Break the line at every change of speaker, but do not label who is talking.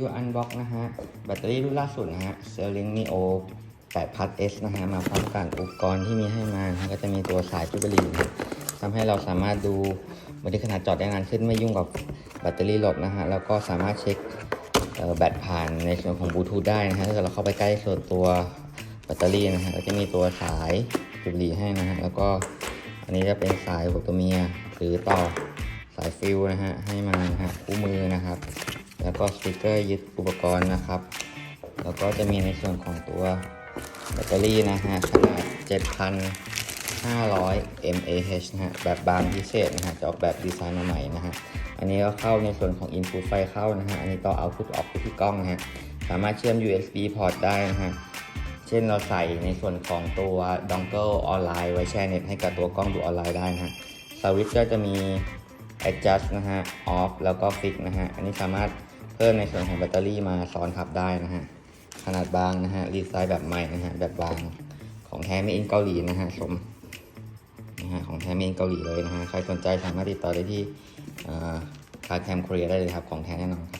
วิวอันบ็อกนะฮะ แบตเตอรี่รุ่นล่าสุดนะฮะ s e l l i n g Neo 8 Plus S นะฮะ มาพร้อมกับอุปกรณ์ที่มีให้มาก็จะมีตัวสายจุบลีนะทำให้เราสามารถดูบันทึกขนาดจอดได้นานขึ้นไม่ยุ่งกับแบตเตอรี่หลดนะฮะ แล้วก็สามารถเช็คแบตผ่านในส่วนของบลูทูธได้นะฮะถ้าเกิดเราเข้าไปใกล้ส่วนตัวแบตเตอรี่นะฮะก็จะมีตัวสายจุบลีให้นะฮะ แล้วก็อันนี้จะเป็นสายหัวตัวเมียหรือต่อสายฟิลนะฮะให้มานะฮะคู่มือนะครับ แล้วก็สติกเกอร์ยึดอุปกรณ์นะครับ แล้วก็จะมีในส่วนของตัวแบตเตอรี่นะฮะขนาด 7,500 mAh นะฮะแบบบางพิเศษนะฮะจะออกแบบดีไซน์มาใหม่นะฮะอันนี้ก็เข้าในส่วนของ input ไฟเข้านะฮะอันนี้ต่อ output ออกไปที่กล้องนะฮะสามารถเชื่อม USB port ได้นะฮะเช่นเราใส่ในส่วนของตัว dongle ออนไลน์ไว้แช่เน็ตให้กับตัวกล้องดูออนไลน์ได้นะฮะสวิตช์ก็จะมี adjust นะฮะ off แล้วก็ fix นะฮะ อันนี้สามารถ พิ่มในส่วนของแบตเตอรี่มาซ้อนทับได้นะฮะ ขนาดบางนะฮะ รีไซน์แบบใหม่นะฮะ แบบบาง ของแท้ไม่อินเกาหลีนะฮะสมนะฮะ ของแท้ไม่อินเกาหลีเลยนะฮะ ใครสนใจสามารถติดต่อได้ที่คาร์แคมโคเรียได้เลยครับ ของแท้แน่นอนครับ